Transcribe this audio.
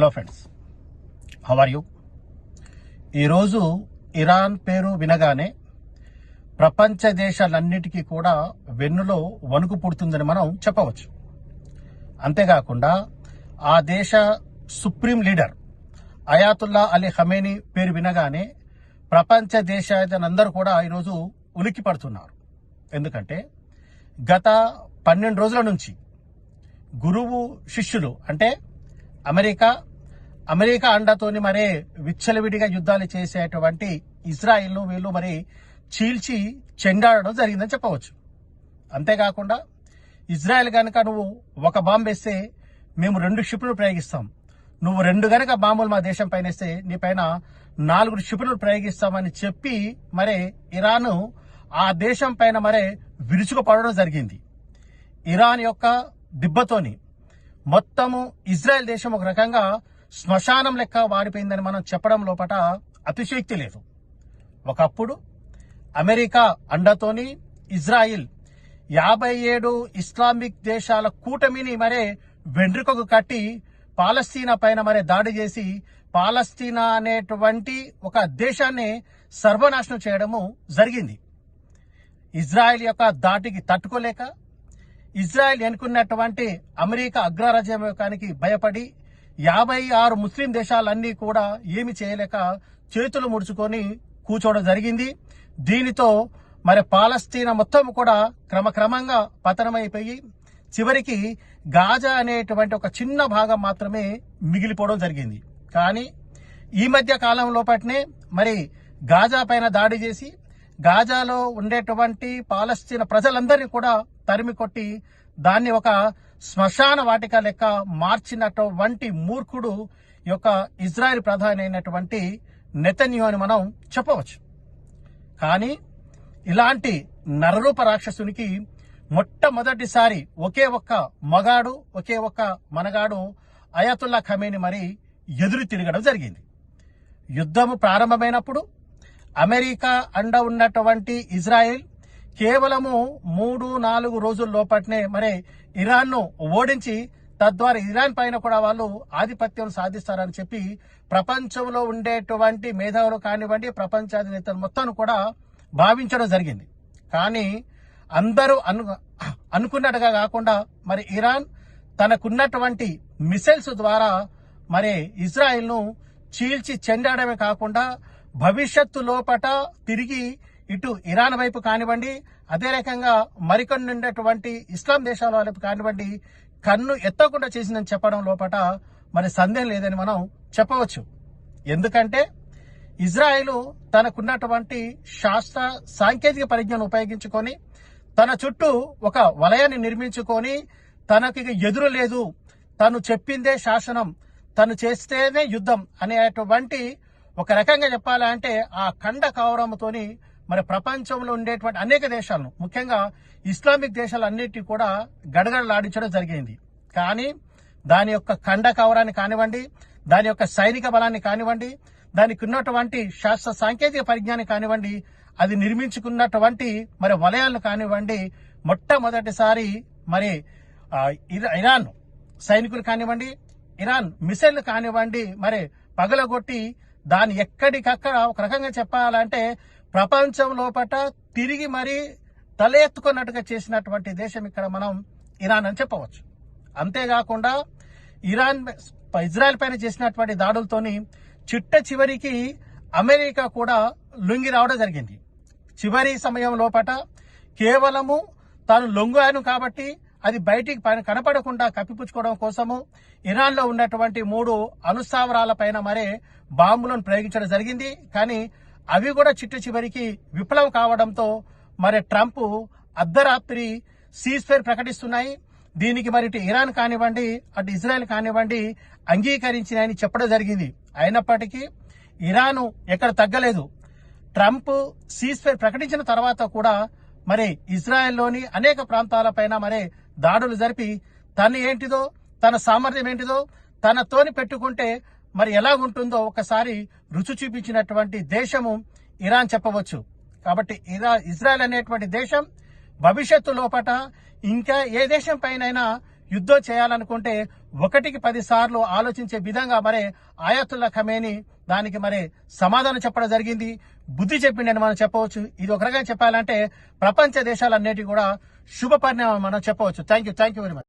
Hello friends. How are you ఈరోజు Iran పేరు వినగానే ప్రపంచ దేశాలన్నిటికీ కూడా వెన్నులో వణుకు పుడుతుందని మనం చెప్పవచ్చు. అంతేకాకుండా ఆ దేశ supreme leader Ayatollah Ali Khamenei పేరు వినగానే ప్రపంచ దేశాలందరూ కూడా ఈరోజు ఉలిక్కి పడుతున్నారు. ఎందుకంటే గత పన్నెండు రోజుల నుంచి గురువు శిష్యులు అంటే అమెరికా అమెరికా అండతోని మరే విచ్చలవిడిగా యుద్ధాలు చేసేటువంటి ఇజ్రాయిల్ను వీళ్ళు మరి చీల్చి చెండాడడం జరిగిందని చెప్పవచ్చు. అంతేకాకుండా ఇజ్రాయెల్ కనుక నువ్వు ఒక బాంబు వేస్తే మేము రెండు క్షిపణులు ప్రయోగిస్తాం. నువ్వు రెండు గనక బాంబులు మా దేశం పైన వేస్తే నీ పైన నాలుగు క్షిపణులు ప్రయోగిస్తామని చెప్పి మరే ఇరాన్ ఆ దేశం పైన మరే విరుచుకుపడడం జరిగింది. ఇరాన్ యొక్క దిబ్బతోని మొత్తము ఇజ్రాయెల్ దేశం ఒక రకంగా శ్మశానం లెక్క వాడిపోయిందని మనం చెప్పడం లోపట అతిశయోక్తి లేదు. ఒకప్పుడు అమెరికా అండతోని ఇజ్రాయిల్ యాభై ఏడు ఇస్లామిక్ దేశాల కూటమిని మరే వెండ్రికకు కట్టి పాలస్తీనా పైన మరే దాడి చేసి పాలస్తీనా అనేటువంటి ఒక దేశాన్ని సర్వనాశనం చేయడము జరిగింది. ఇజ్రాయెల్ యొక్క దాటికి తట్టుకోలేక ఇజ్రాయెల్ ఎన్నుకున్నటువంటి అమెరికా అగ్రరాజ్యానికి భయపడి యాభై ఆరు ముస్లిం దేశాలన్నీ కూడా ఏమి చేయలేక చేతులు ముడుచుకొని కూర్చోవడం జరిగింది. దీనితో మరి పాలస్తీనా మొత్తం కూడా క్రమక్రమంగా పతనమైపోయి చివరికి గాజా అనేటువంటి ఒక చిన్న భాగం మాత్రమే మిగిలిపోవడం జరిగింది. కానీ ఈ మధ్య కాలంలోపట్నే మరి గాజా పైన దాడి చేసి గాజాలో ఉండేటువంటి పాలస్తీన ప్రజలందరినీ కూడా తరిమి కొట్టి దాన్ని ఒక శ్మశాన వాటిక లెక్క మార్చినటువంటి మూర్ఖుడు యొక్క ఇజ్రాయెల్ ప్రధాని అయినటువంటి నెతన్యూ అని మనం చెప్పవచ్చు. కానీ ఇలాంటి నరరూప రాక్షసునికి మొట్టమొదటిసారి ఒకే ఒక్క మగాడు ఒకే ఒక్క మనగాడు అయాతుల్లా ఖమేని మరి ఎదురు తిరగడం జరిగింది. యుద్ధము ప్రారంభమైనప్పుడు అమెరికా అండ ఉన్నటువంటి ఇజ్రాయెల్ కేవలము మూడు నాలుగు రోజుల లోపట్నే మరి ఇరాన్ను ఓడించి తద్వారా ఇరాన్ పైన కూడా వాళ్ళు ఆధిపత్యం సాధిస్తారని చెప్పి ప్రపంచంలో ఉండేటువంటి మేధావులు కానివ్వండి ప్రపంచాధినేతలు మొత్తం కూడా భావించడం జరిగింది. కానీ అందరూ అను అనుకున్నట్టుగా కాకుండా మరి ఇరాన్ తనకున్నటువంటి మిసైల్స్ ద్వారా మరి ఇజ్రాయెల్ను చీల్చి చెండాడమే కాకుండా భవిష్యత్తు లోపట తిరిగి ఇటు ఇరాన్ వైపు కానివ్వండి అదే రకంగా మరికొన్ని ఉండేటువంటి ఇస్లాం దేశాల వైపు కానివ్వండి కన్ను ఎత్తకుండా చేసిందని చెప్పడం లోపట మరి సందేహం లేదని మనం చెప్పవచ్చు. ఎందుకంటే ఇజ్రాయెల్ తనకున్నటువంటి శాస్త్ర సాంకేతిక పరిజ్ఞానం ఉపయోగించుకొని తన చుట్టూ ఒక వలయాన్ని నిర్మించుకొని తనకి ఎదురు లేదు. తను చెప్పిందే శాసనం తను చేస్తేనే యుద్ధం అనేటువంటి ఒక రకంగా చెప్పాలంటే ఆ ఖండ కౌరవంతోని మరి ప్రపంచంలో ఉండేటువంటి అనేక దేశాలను ముఖ్యంగా ఇస్లామిక్ దేశాలన్నిటి కూడా గడగడలాడించడం జరిగింది. కానీ దాని యొక్క ఖండ కవరాన్ని కానివ్వండి దాని యొక్క సైనిక బలాన్ని కానివ్వండి దానికి ఉన్నటువంటి శాస్త్ర సాంకేతిక పరిజ్ఞానం కానివ్వండి అది నిర్మించుకున్నటువంటి మరి వలయాలను కానివ్వండి మొట్టమొదటిసారి మరి ఇరా- ఇరాన్ సైనికులు కానివ్వండి ఇరాన్ మిసైల్ కానివ్వండి మరి పగలగొట్టి దాన్ని ఎక్కడికక్కడ ఒక రకంగా చెప్పాలంటే ప్రపంచం లోపల తిరిగి మరీ తలెత్తుకున్నట్టుగా చేసినటువంటి దేశం ఇక్కడ మనం ఇరాన్ అని చెప్పవచ్చు. అంతేకాకుండా ఇరాన్ ఇజ్రాయెల్ పైన చేసినటువంటి దాడులతోని చిట్ట చివరికి అమెరికా కూడా లొంగి రావడం జరిగింది. చివరి సమయం లోపట కేవలము తాను లొంగాను కాబట్టి అది బయటికి పైన కనపడకుండా కప్పిపుచ్చుకోవడం కోసము ఇరాన్లో ఉన్నటువంటి మూడు అనుస్థావరాల పైన మరే బాంబులను ప్రయోగించడం జరిగింది. కానీ అవి కూడా చిట్టు చివరికి విఫలం కావడంతో మరి ట్రంప్ అర్ధరాత్రి సీజ్ ఫైర్ ప్రకటిస్తున్నాయి. దీనికి మరి ఇటు ఇరాన్ కానివ్వండి అటు ఇజ్రాయెల్ కానివ్వండి అంగీకరించినాయని చెప్పడం జరిగింది. అయినప్పటికీ ఇరాను ఎక్కడ తగ్గలేదు. ట్రంప్ సీజ్ ఫైర్ ప్రకటించిన తర్వాత కూడా మరి ఇజ్రాయెల్లోని అనేక ప్రాంతాలపైన మరి దాడులు జరిపి తను ఏంటిదో తన సామర్థ్యం ఏంటిదో తనతోని పెట్టుకుంటే మరి ఎలాగుంటుందో ఒకసారి రుచి చూపించినటువంటి దేశము ఇరాన్ చెప్పవచ్చు. కాబట్టి ఇరా ఇజ్రాయెల్ అనేటువంటి దేశం భవిష్యత్తు లోపట ఇంకా ఏ దేశం పైనైనా యుద్ధం చేయాలనుకుంటే ఒకటికి పది సార్లు ఆలోచించే విధంగా మరి ఆయతుల్లా ఖమేని దానికి మరి సమాధానం చెప్పడం జరిగింది. బుద్ధి చెప్పిండని మనం చెప్పవచ్చు. ఇది ఒక రకంగా చెప్పాలంటే ప్రపంచ దేశాలన్నిటి కూడా శుభ పరిణామం మనం చెప్పవచ్చు. Thank you thank you very much